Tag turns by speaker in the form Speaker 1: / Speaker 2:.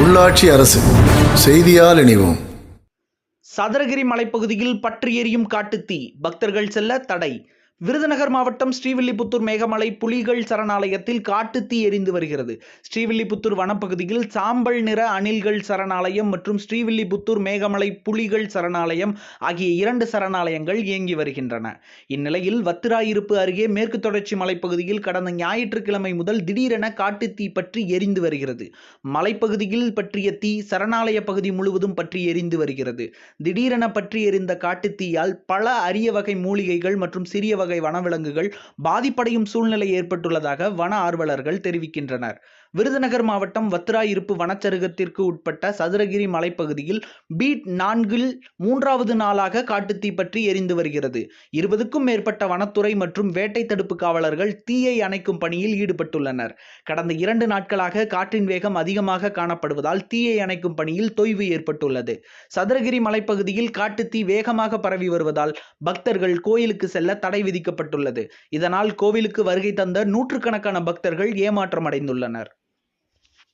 Speaker 1: உள்ளாட்சி அரசு செய்தியால் இணைவோம்.
Speaker 2: சதுரகிரி மலைப்பகுதியில் பற்றி எரியும் காட்டுத்தீ பக்தர்கள் செல்ல தடை. விருதுநகர் மாவட்டம் ஸ்ரீவில்லிபுத்தூர் மேகமலை புலிகள் சரணாலயத்தில் காட்டுத்தீ எரிந்து வருகிறது. ஸ்ரீவில்லிபுத்தூர் வனப்பகுதியில் சாம்பல் நிற அணில்கள் சரணாலயம் மற்றும் ஸ்ரீவில்லிபுத்தூர் மேகமலை புலிகள் சரணாலயம் ஆகிய இரண்டு சரணாலயங்கள் இயங்கி வருகின்றன. இந்நிலையில் வத்திராயிருப்பு அருகே மேற்கு தொடர்ச்சி மலைப்பகுதியில் கடந்த ஞாயிற்றுக்கிழமை முதல் திடீரென காட்டுத்தீ பற்றி எரிந்து வருகிறது. மலைப்பகுதியில் பற்றிய தீ சரணாலய பகுதி முழுவதும் பற்றி எரிந்து வருகிறது. திடீரென பற்றி எரிந்த காட்டுத்தீயால் பல அரிய வகை மூலிகைகள் மற்றும் சிறிய வகை வனவிலங்குகள் பாதிப்படையும் சூழ்நிலை ஏற்பட்டுள்ளதாக வன ஆர்வலர்கள் தெரிவிக்கின்றனர். விருதுநகர் மாவட்டம் வத்திராயிருப்பு வனச்சருகத்திற்கு உட்பட்ட சதுரகிரி மலைப்பகுதியில் பீட் நான்கில் மூன்றாவது நாளாக காட்டுத்தீ பற்றி எரிந்து வருகிறது. இருபதுக்கும் மேற்பட்ட வனத்துறை மற்றும் வேட்டை தடுப்பு காவலர்கள் தீயை அணைக்கும் பணியில் ஈடுபட்டுள்ளனர். கடந்த இரண்டு நாட்களாக காற்றின் வேகம் அதிகமாக காணப்படுவதால் தீயை அணைக்கும் பணியில் தொய்வு ஏற்பட்டுள்ளது. சதுரகிரி மலைப்பகுதியில் காட்டுத்தீ வேகமாக பரவி வருவதால் பக்தர்கள் கோயிலுக்கு செல்ல தடை விதிக்கப்பட்டுள்ளது. இதனால் கோவிலுக்கு வருகை தந்த நூற்றுக்கணக்கான பக்தர்கள் ஏமாற்றமடைந்துள்ளனர்.